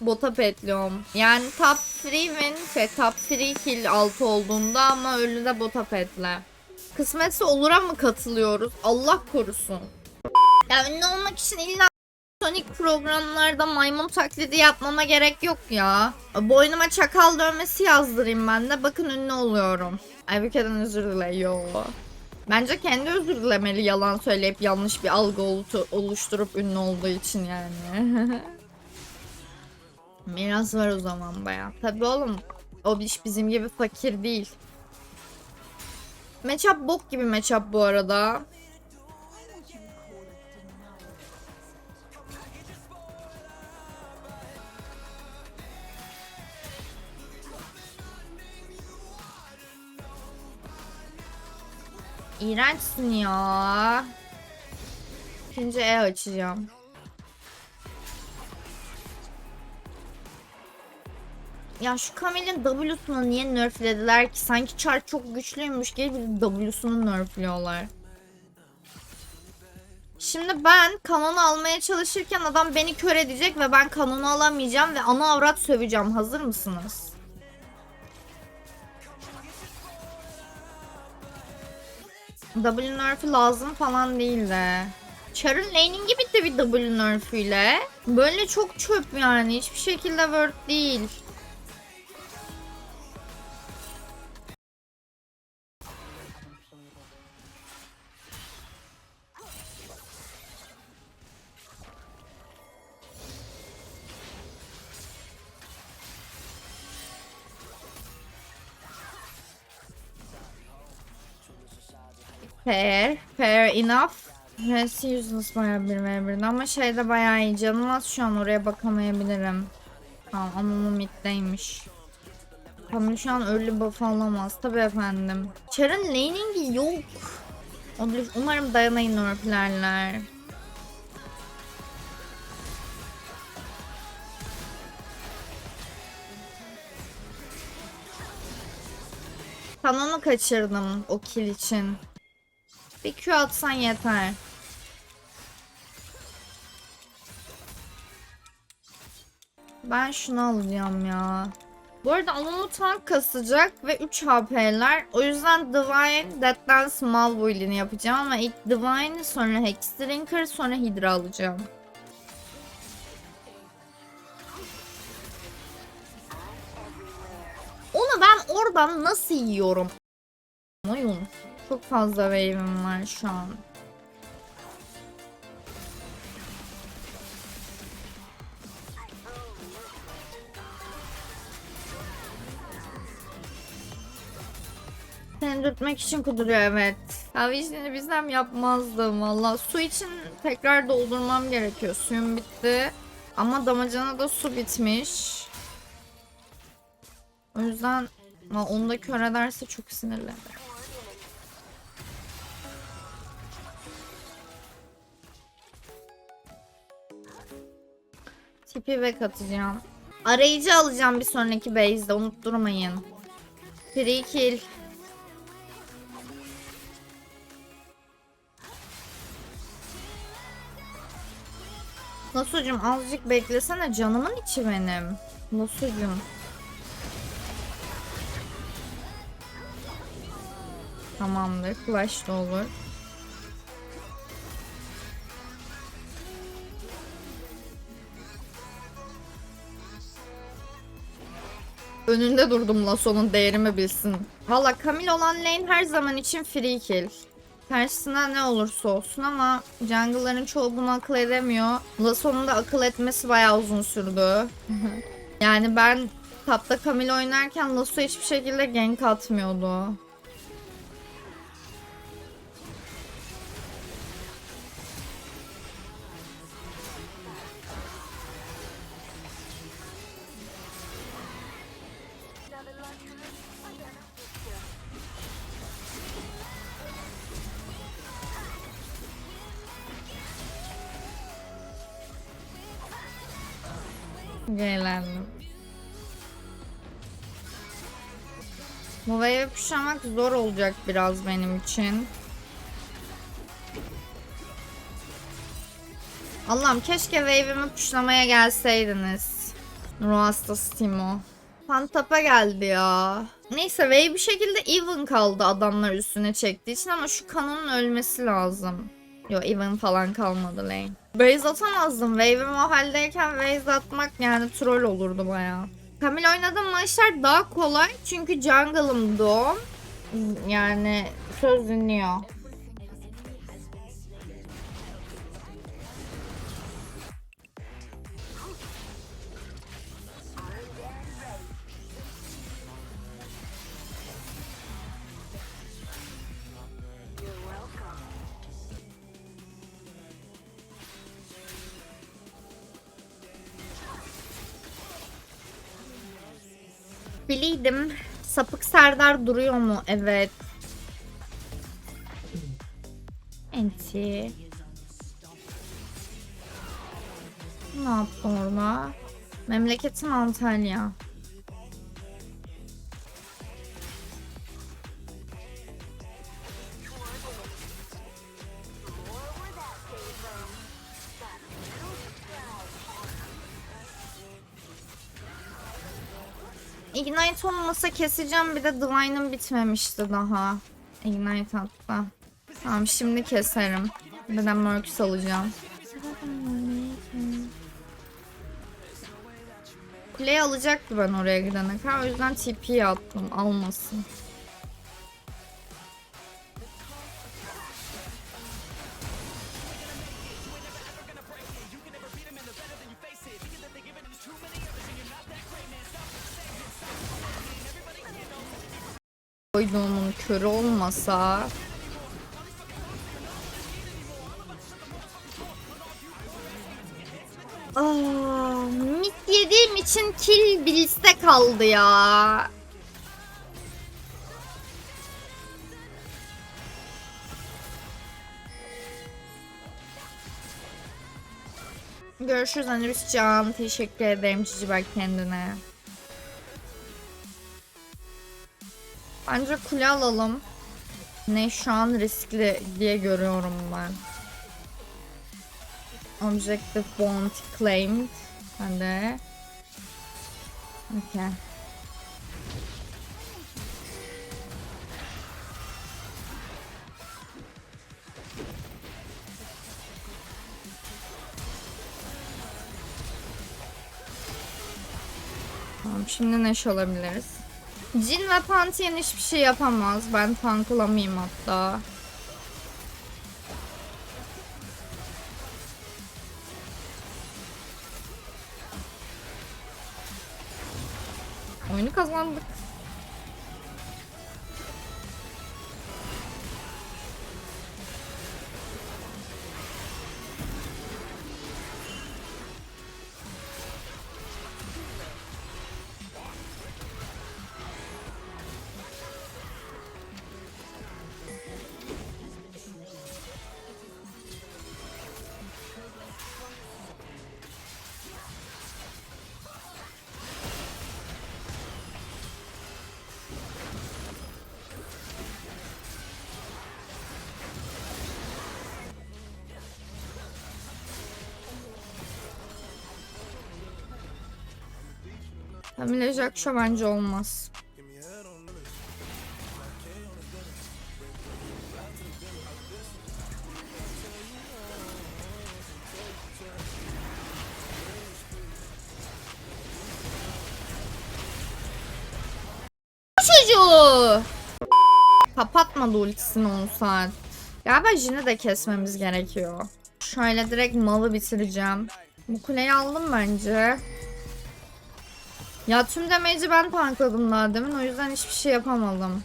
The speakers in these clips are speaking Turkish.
bota petliyorum. Yani top 3 win, şey top 3 kill 6 olduğunda ama ölü de bota petle. Kısmetse olura mı katılıyoruz? Allah korusun. Ya ünlü olmak için illa Sonic programlarda maymun taklidi yapmama gerek yok ya. Boynuma çakal dövmesi yazdırayım ben de. Bakın ünlü oluyorum. Ay bir kere özür dile. Yo. Bence kendi özür dilemeli yalan söyleyip yanlış bir algı oluştu- oluşturup ünlü olduğu için yani. Miras var o zaman baya. Tabi oğlum o iş bizim gibi fakir değil. Matchup bok gibi matchup bu arada. İğrençsin ya. İkinci E açacağım. Ya şu Camille'in W'sunu niye nerflediler ki? Sanki Char çok güçlüymüş gibi W'sunu nerfliyorlar. Şimdi ben kanonu almaya çalışırken adam beni kör edecek ve ben kanonu alamayacağım ve ana avrat söveceğim. Hazır mısınız? W nerf'ü lazım falan değil de. Char'ın laning'i bitti bir W nerf'üyle. Böyle çok çöp yani. Hiçbir şekilde worth değil. Fair. Fair enough. Resi useless bayağı bir ve birde ama şeyde bayağı iyi. Canım az şu an oraya bakamayabilirim. Tamam ama middeymiş. Kamil şu an early buff alamaz. Tabi efendim. Char'ın laning'i yok. Umarım dayanayın orplerler. Kanonu kaçırdım o kill için. Bir Q atsan yeter. Ben şunu alacağım ya. Bu arada Amumu tank kasacak ve 3 HP'ler. O yüzden Divine Death'den Small build'ini yapacağım ama ilk Divine sonra Hexdrinker sonra Hydra alacağım. Onu ben oradan nasıl yiyorum? Oyun. Çok fazla wave'im var şu an. Seni dürtmek için kuduruyor evet. Ya işini bizden yapmazdım valla. Su için tekrar doldurmam gerekiyor. Suyum bitti. Ama damacana da su bitmiş. O yüzden onu da kör ederse çok sinirlenirim. Tipi ve katacağım. Arayıcı alacağım bir sonraki base'de unutturmayın. Free kill. Nasucum azıcık beklesene canımın içi benim. Nasucum. Tamamdır. Flash da olur. Önünde durdum Lasso'nun değerimi bilsin. Valla Camille olan lane her zaman için free kill. Karşısına ne olursa olsun ama jungle'ların çoğu bunu akıl edemiyor. Lasso'nun da akıl etmesi bayağı uzun sürdü. yani ben tapta Camille oynarken Lasso hiçbir şekilde gank atmıyordu. Eğlendim. Wave'i pushlamak zor olacak biraz benim için. Allah'ım keşke wave'imi pushlamaya gelseydiniz. Ruh hastası Timo. Fantapa geldi ya. Neyse Vey bir şekilde even kaldı adamlar üstüne çektiği için ama şu kanonun ölmesi lazım. Yo even falan kalmadı lane. Base atamazdım. Wave'im o haldeyken base atmak yani troll olurdu baya. Kamil oynadığım maçlar daha kolay çünkü jungle'ımdı o. Yani söz dinliyor. Biliydim. Sapık Serdar duruyor mu? Evet. Enti. Ne yaptın orada? Memleketim Antalya. Ignite olmasa keseceğim bir de Divine'ım bitmemişti daha. Ignite hatta. Tamam şimdi keserim. Bir de Mercs alacağım. Kuleyi alacaktı ben oraya gidene kadar. O yüzden TP'yi attım. Almasın. Koyduğumun körü olmasa Aa, mit yediğim için kill biliste kaldı ya. Görüşürüz Aniruscan. Teşekkür ederim Cici bak kendine. Bence kule alalım. Ne şu an riskli diye görüyorum ben. Objective bounty claimed. Hadi. Okay. Tamam şimdi neş alabiliriz. Jin ve Pantheon hiçbir şey yapamaz. Ben tanklamayayım hatta. Oyunu kazandık. Camille Jackson bence olmaz. Çocuğu. Kapatmadı ultisini 10 saat. Galiba Jin'i de kesmemiz gerekiyor. Şöyle direkt malı bitireceğim. Bu kuleyi aldım bence. Ya tüm damage'i ben tankladım daha demin o yüzden hiçbir şey yapamadım.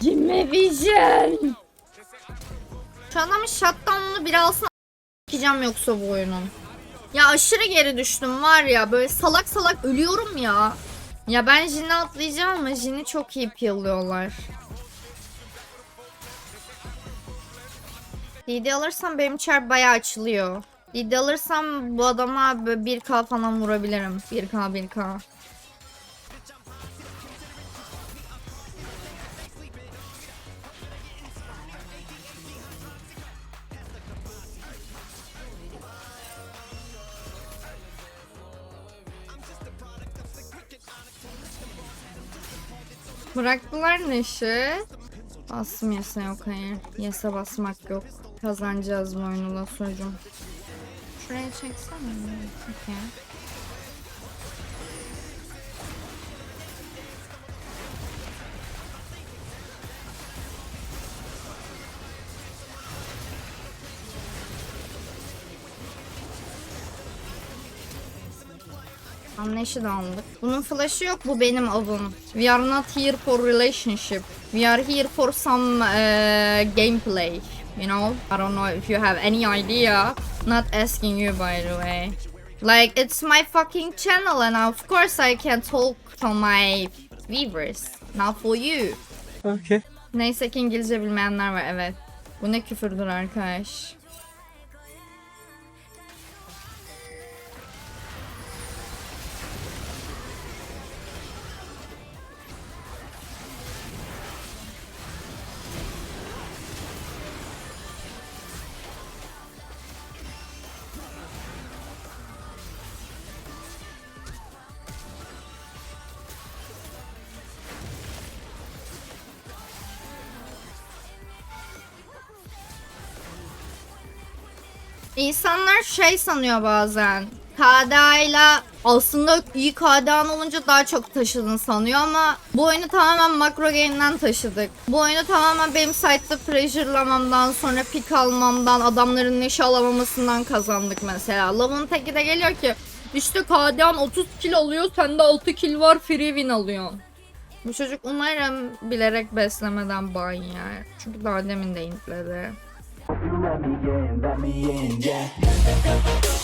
Gimme vision. Şu adamın shutdown'unu bir alsın a**acağım yoksa bu oyunun. Ya aşırı geri düştüm var ya böyle salak salak ölüyorum ya. Ya ben Jin'i atlayacağım ama Jin'i çok iyi piyalıyorlar. DD alırsam benim çar bayağı açılıyor. DD alırsam bu adama böyle 1k falan vurabilirim. 1k 1k. Bıraktılar Neş'i. Basım yese yok hayır. Yese basmak yok. Kazanacağız bu oyunu la. Şuraya çeksene. Okey. Anlayışı da aldık. Bunun flash'ı yok bu benim avım. We are not here for relationship. We are here for some uh, gameplay. You know? I don't know if you have any idea. Not asking you by the way. Like it's my fucking channel and of course I can talk to my viewers. Not for you. Okay. Neyse ki İngilizce bilmeyenler var evet. Bu ne küfürdür arkadaş. İnsanlar şey sanıyor bazen. KDA ile aslında iyi KDA'n olunca daha çok taşıdın sanıyor ama bu oyunu tamamen makro game'den taşıdık. Bu oyunu tamamen benim site'da pressure'lamamdan sonra pick almamdan adamların neşe alamamasından kazandık mesela. Lavın teki de geliyor ki işte KDA'n 30 kill alıyor sende 6 kill var free win alıyorsun. Bu çocuk umarım bilerek beslemeden ban yer. Çünkü daha demin de intledi. Let me in, let me in, yeah.